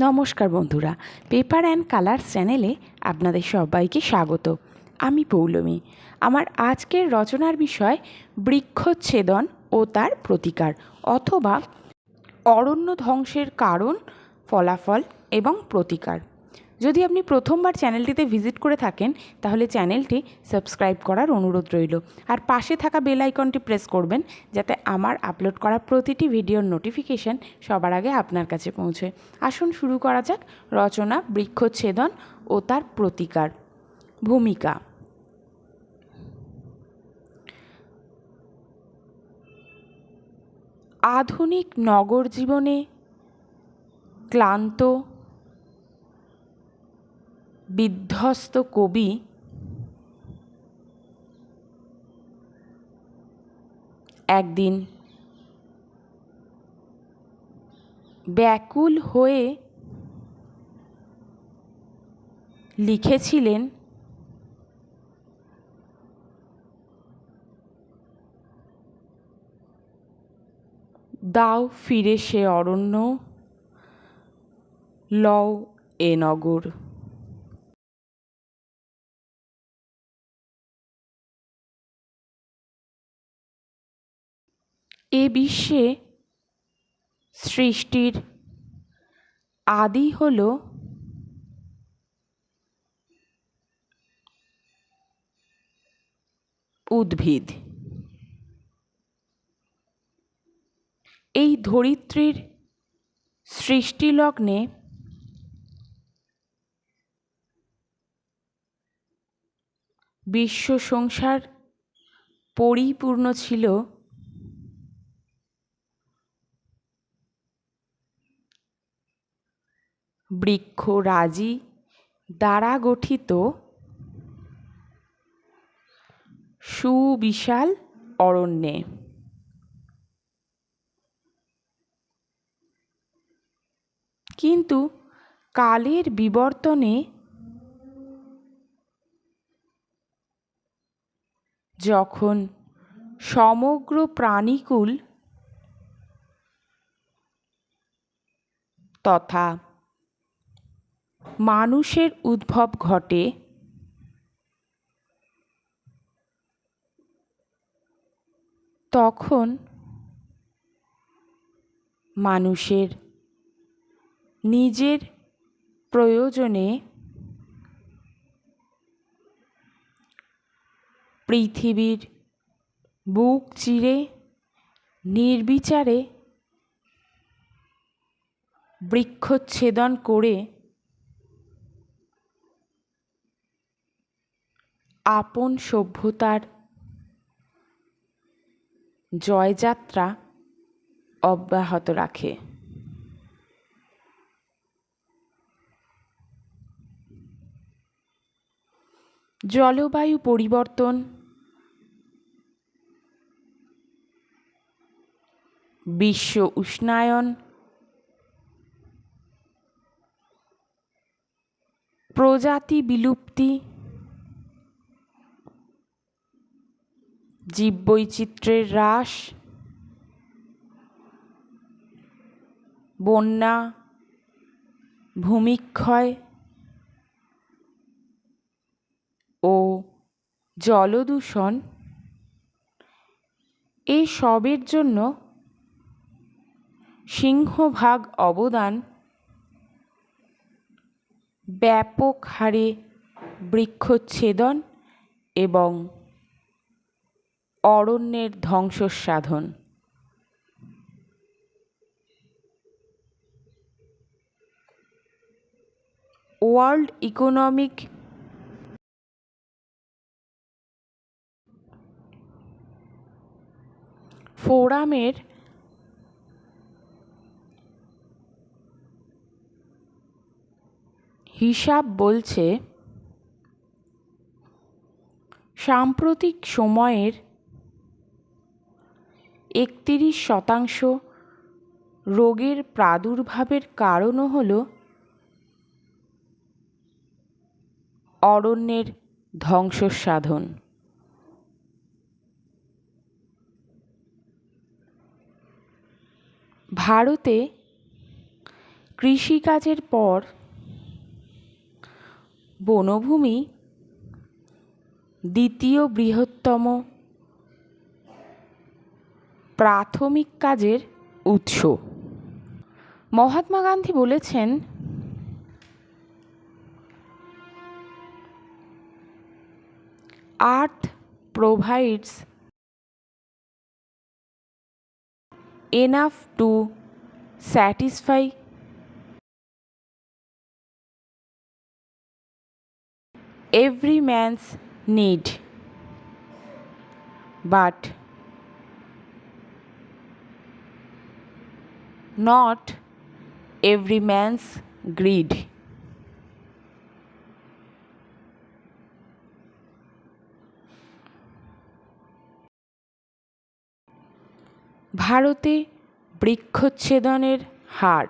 নমস্কার বন্ধুরা paper and colour চ্যানেলে আপনাদের সবাইকে স্বাগত। আমি পৌলমী। আমার আজকের রচনার বিষয় বৃক্ষচ্ছেদন ও তার প্রতিকার অথবা অরণ্য ধ্বংসের কারণ, ফলাফল এবং প্রতিকার। যদি আপনি প্রথমবার চ্যানেলটিতে ভিজিট করে থাকেন, তাহলে চ্যানেলটি সাবস্ক্রাইব করার অনুরোধ রইল। আর পাশে থাকা বেল আইকনটি প্রেস করবেন, যাতে আমার আপলোড করা প্রতিটি ভিডিওর নোটিফিকেশন সবার আগে আপনার কাছে পৌঁছে। আসুন শুরু করা যাক রচনা, বৃক্ষচ্ছেদন ও তার প্রতিকার। ভূমিকা। আধুনিক নগর জীবনে ক্লান্ত বিধ্বস্ত কবি একদিন ব্যাকুল হয়ে লিখেছিলেন দাও ফিরে সে অরণ্য লও এ নগর। এ বিশ্বে সৃষ্টির আদি হল উদ্ভিদ। এই ধরিত্রীর সৃষ্টিলগ্নে বিশ্ব সংসার পরিপূর্ণ ছিল বৃক্ষরাজি দ্বারা গঠিত সুবিশাল অরণ্যে। কিন্তু কালের বিবর্তনে যখন সমগ্র প্রাণীকুল তথা মানুষের উদ্ভব ঘটে তখন মানুষের নিজের প্রয়োজনে পৃথিবীর বুক চিরে নির্বিচারে বৃক্ষচ্ছেদন করে আপন সভ্যতার জয়যাত্রা অব্যাহত রাখে। জলবায়ু পরিবর্তন বিশ্ব উষ্ণায়ন প্রজাতি বিলুপ্তি জীববৈচিত্র্যের হ্রাস বন্যা ভূমিক্ষয় ও জলদূষণ এসবের জন্য সিংহভাগ অবদান ব্যাপক হারে বৃক্ষচ্ছেদন এবং অরণ্যের ধ্বংসসাধন। ওয়ার্ল্ড ইকোনমিক ফোরামের হিসাব বলছে সাম্প্রতিক সময়ের একতিরিশ শতাংশ রোগের প্রাদুর্ভাবের কারণও হল অরণ্যের ধ্বংসসাধন। ভারতে কৃষিকাজের পর বনভূমি দ্বিতীয় বৃহত্তম প্রাথমিক কাজের উৎস। মহাত্মা গান্ধী বলেছেন, earth provides enough to satisfy every man's need but not every man's greed. ভারতে বৃক্ষচ্ছেদনের হার।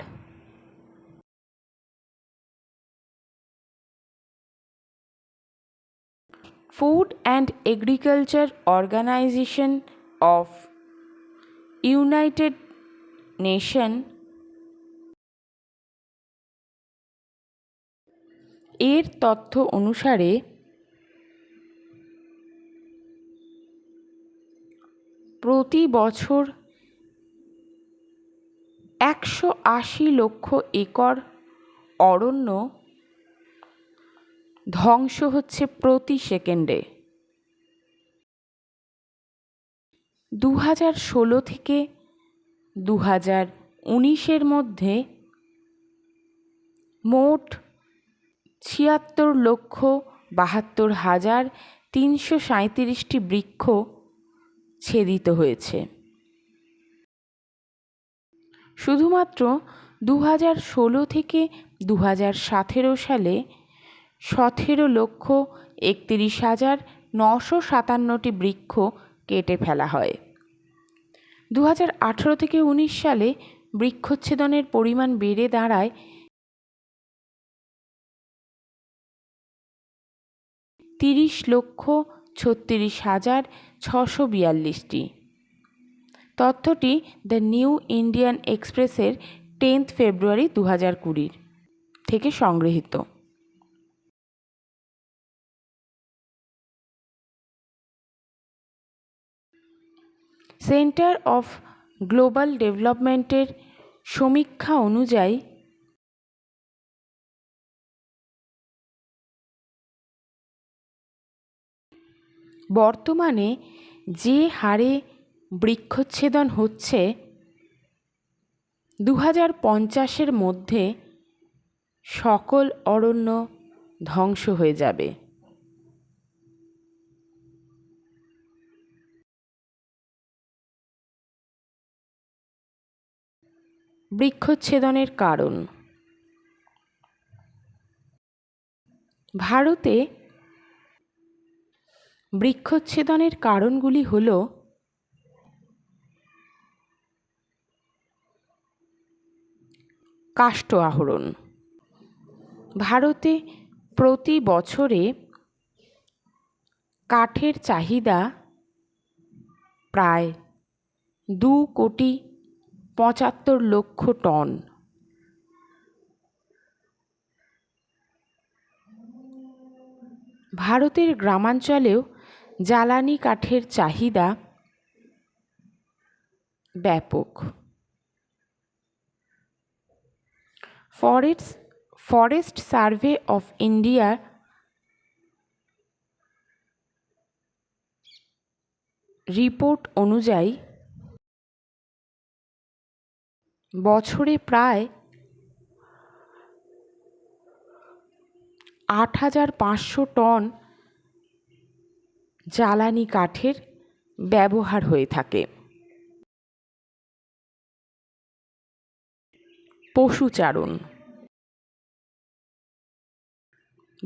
Food and agriculture organisation of United Nation এর তথ্য অনুসারে, প্রতি বছর একশো আশি লক্ষ একর অরণ্য ধ্বংস হচ্ছে প্রতি সেকেন্ডে। দু হাজার ষোলো থেকে দু হাজার উনিশের মধ্যে মোট ছিয়াত্তর লক্ষ বাহাত্তর হাজার তিনশো সাঁইত্রিশটি বৃক্ষ ছেদিত হয়েছে। শুধুমাত্র দু হাজার ষোলো থেকে দু হাজার সতেরো সালে সতেরো লক্ষ একত্রিশ হাজার নশো সাতান্নটি বৃক্ষ কেটে ফেলা হয়। দু হাজার আঠেরো থেকে উনিশ সালে বৃক্ষচ্ছেদনের পরিমাণ বেড়ে দাঁড়ায় তিরিশ লক্ষ ছত্রিশ হাজার ছশো বিয়াল্লিশটি। তথ্যটি দ্য নিউ ইন্ডিয়ান এক্সপ্রেসের টেন্থ ফেব্রুয়ারি দু হাজার কুড়ির থেকে সংগৃহীত। সেন্টার অফ গ্লোবাল ডেভেলপমেন্টের সমীক্ষা অনুযায়ী বর্তমানে যে হারে বৃক্ষচ্ছেদন হচ্ছে দু হাজার পঞ্চাশের মধ্যে সকল অরণ্য ধ্বংস হয়ে যাবে। বৃক্ষচ্ছেদনের কারণ। ভারতে বৃক্ষচ্ছেদনের কারণগুলি হল কাষ্ঠ আহরণ। ভারতে প্রতি বছরে কাঠের চাহিদা প্রায় দু কোটি পঁচাত্তর লক্ষ টন। ভারতের গ্রামাঞ্চলেও জ্বালানি কাঠের চাহিদা ব্যাপক। Forest forest survey of India report অনুযায়ী বছরে প্রায় আট হাজার পাঁচশো টন জ্বালানি কাঠের ব্যবহার হয়ে থাকে। পশুচারণ।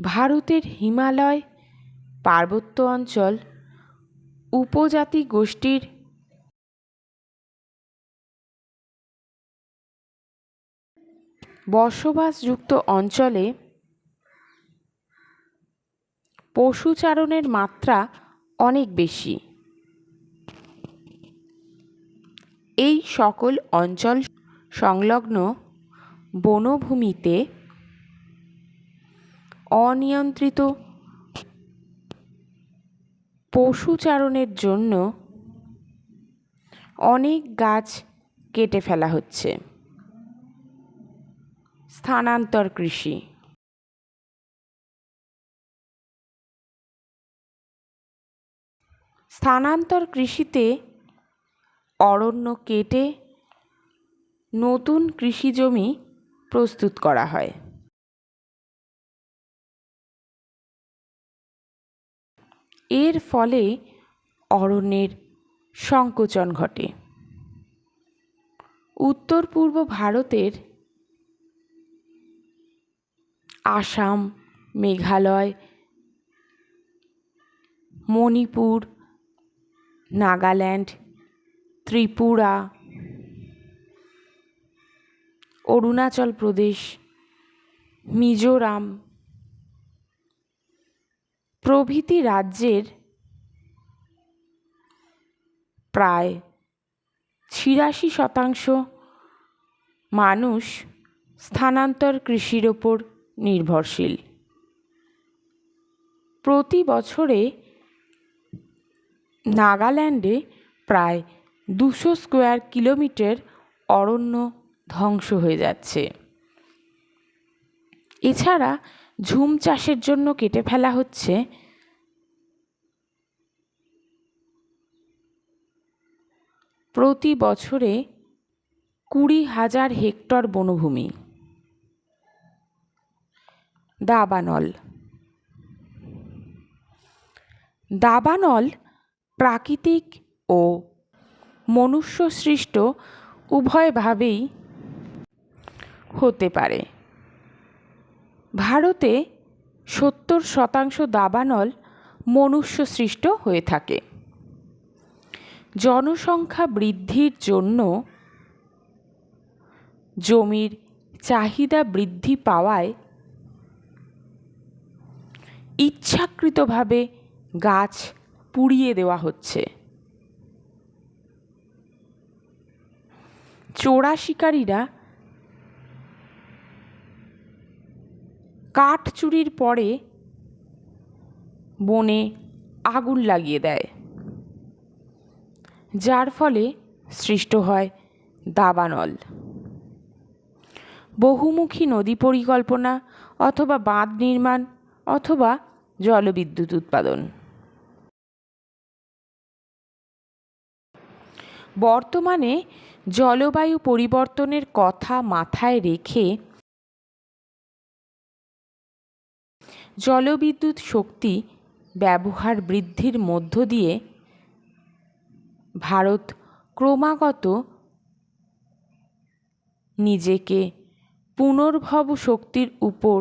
ভারতের হিমালয় পার্বত্য অঞ্চল উপজাতি গোষ্ঠীর বসবাসযুক্ত অঞ্চলে পশুচারণের মাত্রা অনেক বেশি। এই সকল অঞ্চল সংলগ্ন বনভূমিতে অনিয়ন্ত্রিত পশুচারণের জন্য অনেক গাছ কেটে ফেলা হচ্ছে। স্থানান্তর কৃষি। স্থানান্তর কৃষিতে অরণ্য কেটে নতুন কৃষি জমি প্রস্তুত করা হয়। এর ফলে অরণ্যের সংকোচন ঘটে। উত্তর পূর্ব ভারতের আসাম, মেঘালয়, মণিপুর, নাগাল্যান্ড, ত্রিপুরা, অরুণাচল প্রদেশ, মিজোরাম প্রভৃতি রাজ্যের প্রায় ছিয়াশি শতাংশ মানুষ স্থানান্তর কৃষির ওপর নির্ভরশীল। প্রতি বছরে নাগাল্যান্ডে প্রায় দুশো স্কোয়ার কিলোমিটার অরণ্য ধ্বংস হয়ে যাচ্ছে। এছাড়া ঝুম চাষের জন্য কেটে ফেলা হচ্ছে প্রতি বছরে কুড়ি হাজার হেক্টর বনভূমি। দাবানল। দাবানল প্রাকৃতিক ও মনুষ্যসৃষ্ট উভয়ভাবেই হতে পারে। ভারতে সত্তর শতাংশ দাবানল মনুষ্যসৃষ্ট হয়ে থাকে। জনসংখ্যা বৃদ্ধির জন্য জমির চাহিদা বৃদ্ধি পাওয়ায় ইচ্ছাকৃতভাবে গাছ পুড়িয়ে দেওয়া হচ্ছে। চোরা শিকারীরা কাঠ চুরির পরে বনে আগুন লাগিয়ে দেয়, যার ফলে সৃষ্ট হয় দাবানল। বহুমুখী নদী পরিকল্পনা অথবা বাঁধ নির্মাণ অথবা জলবিদ্যুৎ উৎপাদন। বর্তমানে জলবায়ু পরিবর্তনের কথা মাথায় রেখে জলবিদ্যুৎ শক্তি ব্যবহার বৃদ্ধির মধ্য দিয়ে ভারত ক্রমাগত নিজেকে পুনর্ভব শক্তির উপর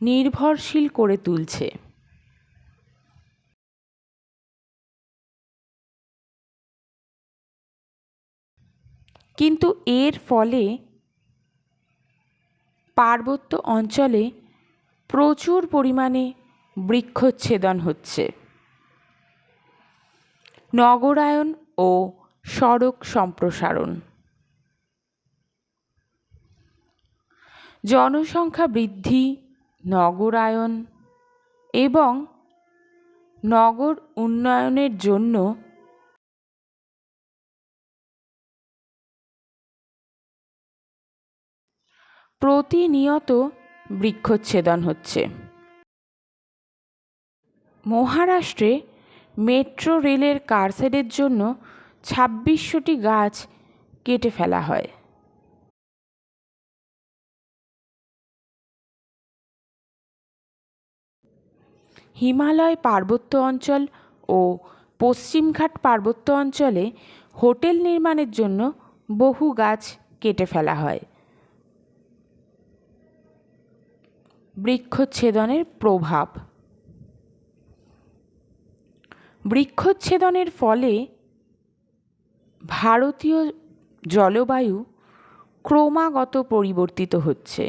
নির্ভরশীল করে তুলছে। কিন্তু এর ফলে পার্বত্য অঞ্চলে প্রচুর পরিমাণে বৃক্ষচ্ছেদন হচ্ছে। নগরায়ন ও সড়ক সম্প্রসারণ। জনসংখ্যা বৃদ্ধি নগরায়ন এবং নগর উন্নয়নের জন্য প্রতিনিয়ত বৃক্ষচ্ছেদন হচ্ছে। মহারাষ্ট্রে মেট্রো রেলের কারশেডের জন্য ছাব্বিশশোটি গাছ কেটে ফেলা হয়। হিমালয় পার্বত্য অঞ্চল ও পশ্চিমঘাট পার্বত্য অঞ্চলে হোটেল নির্মাণের জন্য বহু গাছ কেটে ফেলা হয়। বৃক্ষচ্ছেদনের প্রভাব। বৃক্ষচ্ছেদনের ফলে ভারতীয় জলবায়ু ক্রমাগত পরিবর্তিত হচ্ছে,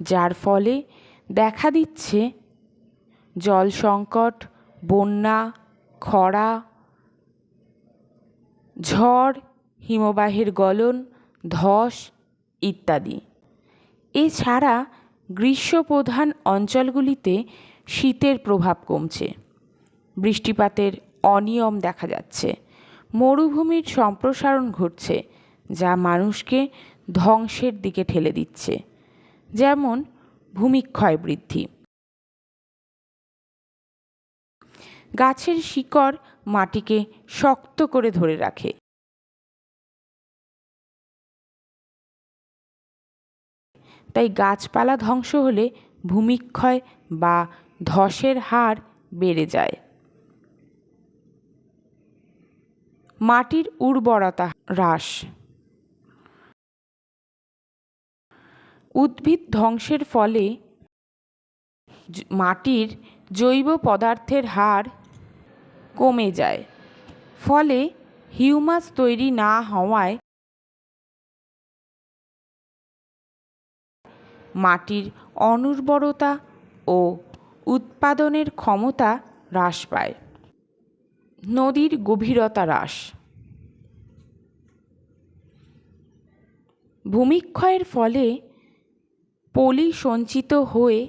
যার ফলে দেখা দিচ্ছে জল সংকট, বন্যা, খরা, ঝড়, হিমবাহের গলন, ধস ইত্যাদি। এছাড়া গ্রীষ্মপ্রধান অঞ্চলগুলিতে শীতের প্রভাব কমছে। বৃষ্টিপাতের অনিয়ম দেখা যাচ্ছে। মরুভূমির সম্প্রসারণ ঘটছে, যা মানুষকে ধ্বংসের দিকে ঠেলে দিচ্ছে। যেমন ভূমিক্ষয় বৃদ্ধি। গাছের শিকড় মাটিকে শক্ত করে ধরে রাখে। তাই গাছপালা ধ্বংস হলে ভূমিক্ষয় বা ধসের হার বেড়ে যায়। মাটির উর্বরতা হ্রাস। উদ্ভিদ ধ্বংসের ফলে মাটির জৈব পদার্থের হার কমে যায়। ফলে হিউমাস তৈরি না হওয়ায় মাটির অনুর্বরতা ও উৎপাদনের ক্ষমতা হ্রাস পায়। নদীর গভীরতা হ্রাস। ভূমিক্ষয়ের ফলে পলি সঞ্চিত হয়ে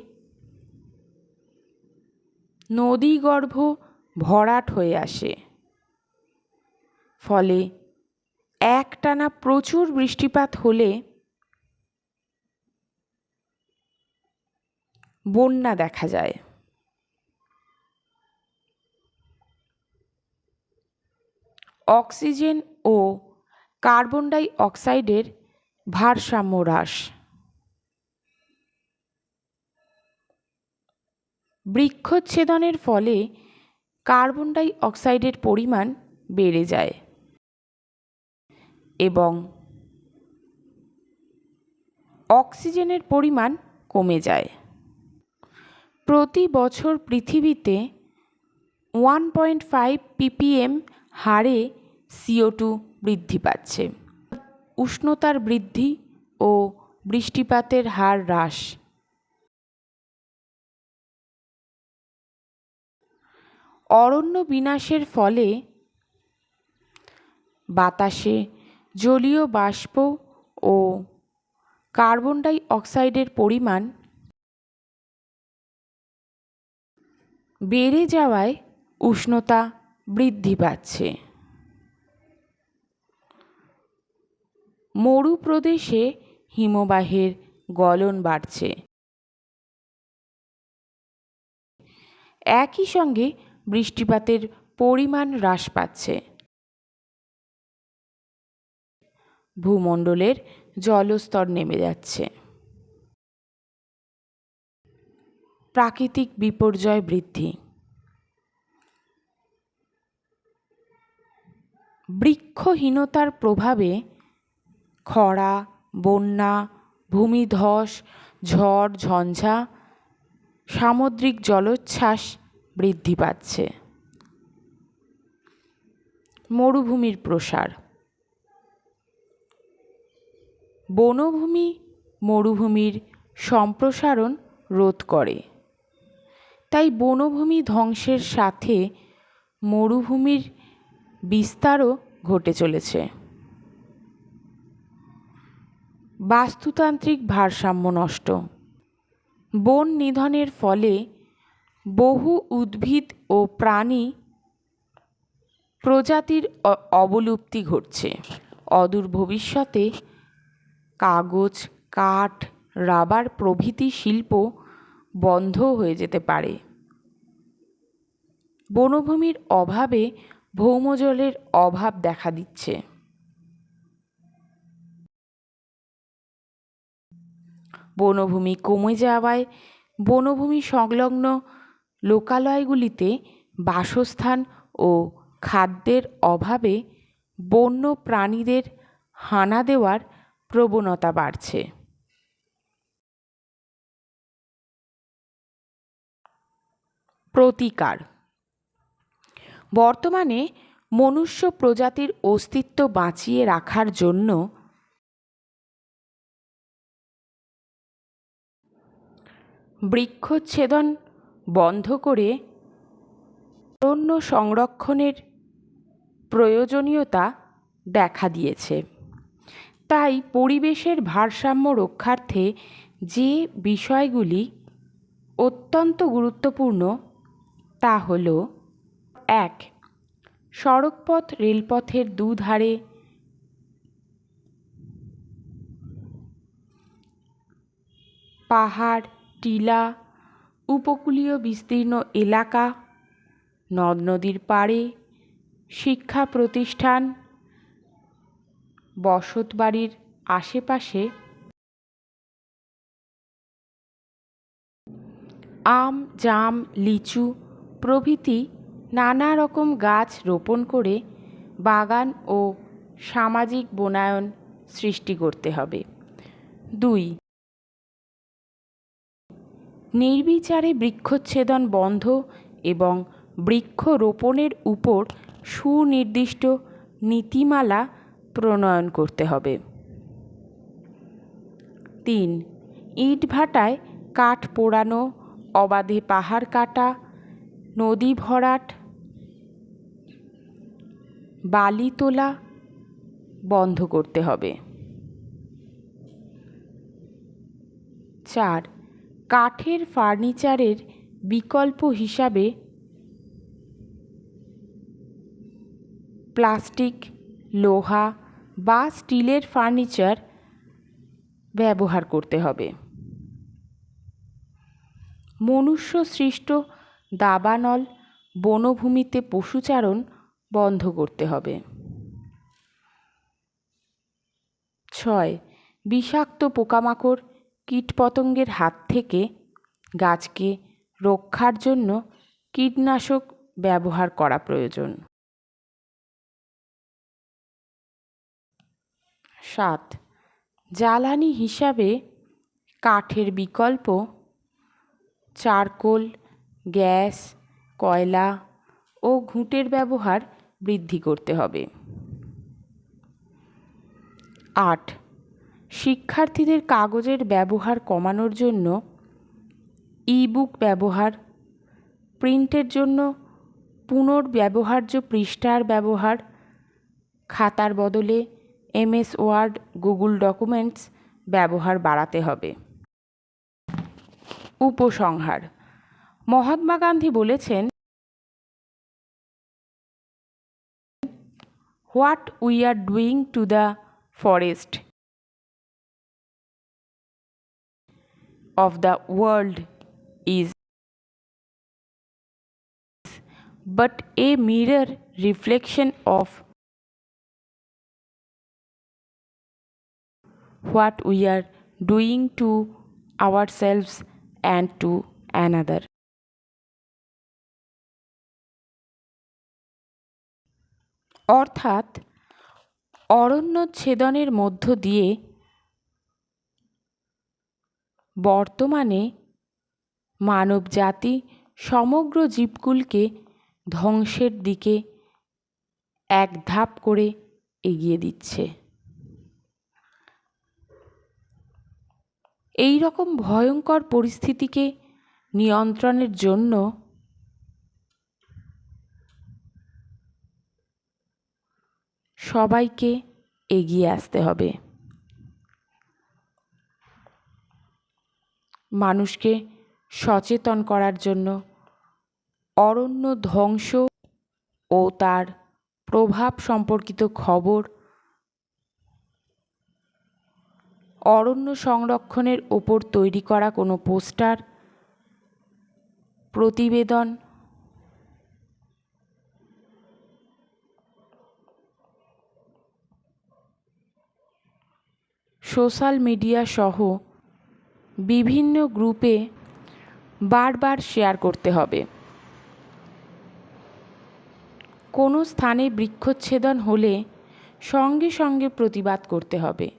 নদীগর্ভ ভরাট হয়ে আসে। ফলে একটানা প্রচুর বৃষ্টিপাত হলে বন্যা দেখা যায়। অক্সিজেন ও কার্বন ডাই অক্সাইডের ভারসাম্য হ্রাস। বৃক্ষচ্ছেদনের ফলে কার্বন ডাই অক্সাইডের পরিমাণ বেড়ে যায় এবং অক্সিজেনের পরিমাণ কমে যায়। প্রতি বছর পৃথিবীতে ওয়ান পয়েন্ট ফাইভ পিপিএম হারে সিও টু বৃদ্ধি পাচ্ছে। উষ্ণতার বৃদ্ধি ও বৃষ্টিপাতের হার হ্রাস অরণ্য বিনাশের ফলে বাতাসে জলীয় বাষ্প ও কার্বন ডাই অক্সাইডের পরিমাণ বেড়ে যাওয়ায় উষ্ণতা বৃদ্ধি পাচ্ছে। মরুপ্রদেশে হিমবাহের গলন বাড়ছে। একই সঙ্গে বৃষ্টিপাতের পরিমাণ হ্রাস পাচ্ছে। ভূমণ্ডলের জলস্তর নেমে যাচ্ছে। প্রাকৃতিক বিপর্যয় বৃদ্ধি। বৃক্ষহীনতার প্রভাবে খরা, বন্যা, ভূমিধস, ঝড়, ঝঞ্ঝা, সামুদ্রিক জলোচ্ছ্বাস বৃদ্ধি পাচ্ছে। মরুভূমির প্রসার। বনভূমি মরুভূমির সম্প্রসারণ রোধ করে। তাই বনভূমি ধ্বংসের সাথে মরুভূমির বিস্তারও ঘটে চলেছে। বাস্তুতান্ত্রিক ভারসাম্য নষ্ট। বন নিধনের ফলে বহু উদ্ভিদ ও প্রাণী প্রজাতির অবলুপ্তি ঘটছে। অদূর ভবিষ্যতে কাগজ, কাঠ, রাবার প্রভৃতি শিল্প বন্ধ হয়ে যেতে পারে। বনভূমির অভাবে ভৌমজলের অভাব দেখা দিচ্ছে। বনভূমি কমে যাওয়ায় বনভূমি সংলগ্ন লোকালয়গুলিতে বাসস্থান ও খাদ্যের অভাবে বন্য প্রাণীদের হানা দেওয়ার প্রবণতা বাড়ছে। প্রতিকার। বর্তমানে মনুষ্য প্রজাতির অস্তিত্ব বাঁচিয়ে রাখার জন্য বৃক্ষচ্ছেদন বন্ধ করে অরণ্য সংরক্ষণের প্রয়োজনীয়তা দেখা দিয়েছে। তাই পরিবেশের ভারসাম্য রক্ষার্থে যে বিষয়গুলি অত্যন্ত গুরুত্বপূর্ণ তা হল এক, সড়কপথ রেলপথের দুধারে পাহাড়, টিলা উপকূলীয় বিস্তীর্ণ এলাকা নদ নদীর পাড়ে, শিক্ষা প্রতিষ্ঠান বসত বাড়ির আশেপাশে আম, জাম, লিচু প্রভৃতি নানা রকম গাছ রোপণ করে বাগান ও সামাজিক বনায়ন সৃষ্টি করতে হবে। দুই নির্বিচারে বৃক্ষচ্ছেদন বন্ধ এবং বৃক্ষরোপণের উপর সুনির্দিষ্ট নীতিমালা প্রণয়ন করতে হবে। তিন, ইটভাটায় কাঠ পোড়ানো, অবাধে পাহাড় কাটা, নদী ভরাট, বালি তোলা বন্ধ করতে হবে। চার কাঠের ফার্নিচারের বিকল্প হিসাবে প্লাস্টিক, লোহা বা স্টিলের ফার্নিচার ব্যবহার করতে হবে। মনুষ্য সৃষ্ট দাবানল বনভূমিতে পশুচারণ বন্ধ করতে হবে। ছয়, বিষাক্ত পোকামাকড় কীটপতঙ্গের হাত থেকে গাছকে রক্ষার জন্য কীটনাশক ব্যবহার করা প্রয়োজন। সাত, জ্বালানি হিসাবে কাঠের বিকল্প চারকোল, গ্যাস, কয়লা ও ঘুঁটের ব্যবহার বৃদ্ধি করতে হবে। আট শিক্ষার্থীদের কাগজের ব্যবহার কমানোর জন্য ইবুক ব্যবহার প্রিন্টের জন্য পুনর্ব্যবহার্য পৃষ্ঠার ব্যবহার, খাতার বদলে এমএস ওয়ার্ড, গুগল ডকুমেন্টস ব্যবহার বাড়াতে হবে। উপসংহার। মহাত্মা গান্ধী বলেছেন, what we are doing to the forest? Of the world is but a mirror reflection of what we are doing to ourselves and to another. অর্থাৎ অরণ্যচ্ছেদনের মধ্য দিয়ে বর্তমানে মানবজাতি সমগ্র জীবকুলকে ধ্বংসের দিকে এক ধাপ করে এগিয়ে দিচ্ছে। এই রকম ভয়ঙ্কর পরিস্থিতিকে নিয়ন্ত্রণের জন্য সবাইকে এগিয়ে আসতে হবে। মানুষকে সচেতন করার জন্য অরণ্য ধ্বংস ও তার প্রভাব সম্পর্কিত খবর অরণ্য সংরক্ষণের ওপর তৈরি করা কোনো পোস্টার, প্রতিবেদন, সোশ্যাল মিডিয়া সহ বিভিন্ন গ্রুপে বারবার শেয়ার করতে হবে। কোনো স্থানে বৃক্ষচ্ছেদন হলে সঙ্গে সঙ্গে প্রতিবাদ করতে হবে।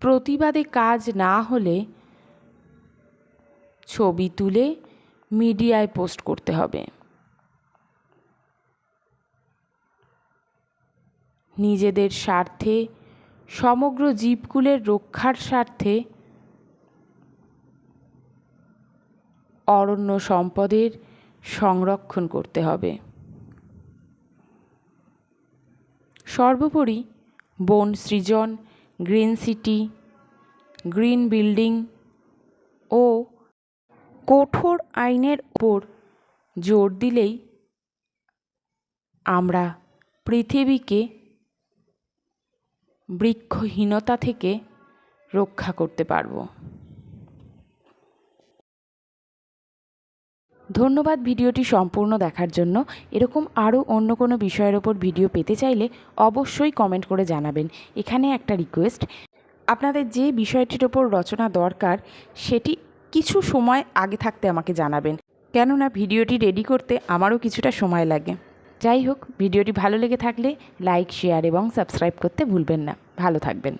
প্রতিবাদে কাজ না হলে ছবি তুলে মিডিয়ায় পোস্ট করতে হবে। নিজেদের স্বার্থে সমগ্র জীবকুলের রক্ষার স্বার্থে অরণ্য সম্পদের সংরক্ষণ করতে হবে। সর্বোপরি বন সৃজন, গ্রিন সিটি, গ্রিন বিল্ডিং ও কঠোর আইনের ওপর জোর দিলেই আমরা পৃথিবীকে বৃক্ষহীনতা থেকে রক্ষা করতে পারব। ধন্যবাদ ভিডিওটি সম্পূর্ণ দেখার জন্য। এরকম আরও অন্য কোনো বিষয়ের ওপর ভিডিও পেতে চাইলে অবশ্যই কমেন্ট করে জানাবেন। এখানে একটা রিকোয়েস্ট, আপনাদের যে বিষয়টির ওপর রচনা দরকার, সেটি কিছু সময় আগে থাকতে আমাকে জানাবেন। কেননা ভিডিওটি রেডি করতে আমারও কিছুটা সময় লাগে। যাই হোক, ভিডিওটি ভালো লেগে থাকলে লাইক, শেয়ার এবং সাবস্ক্রাইব করতে ভুলবেন না। ভালো থাকবেন।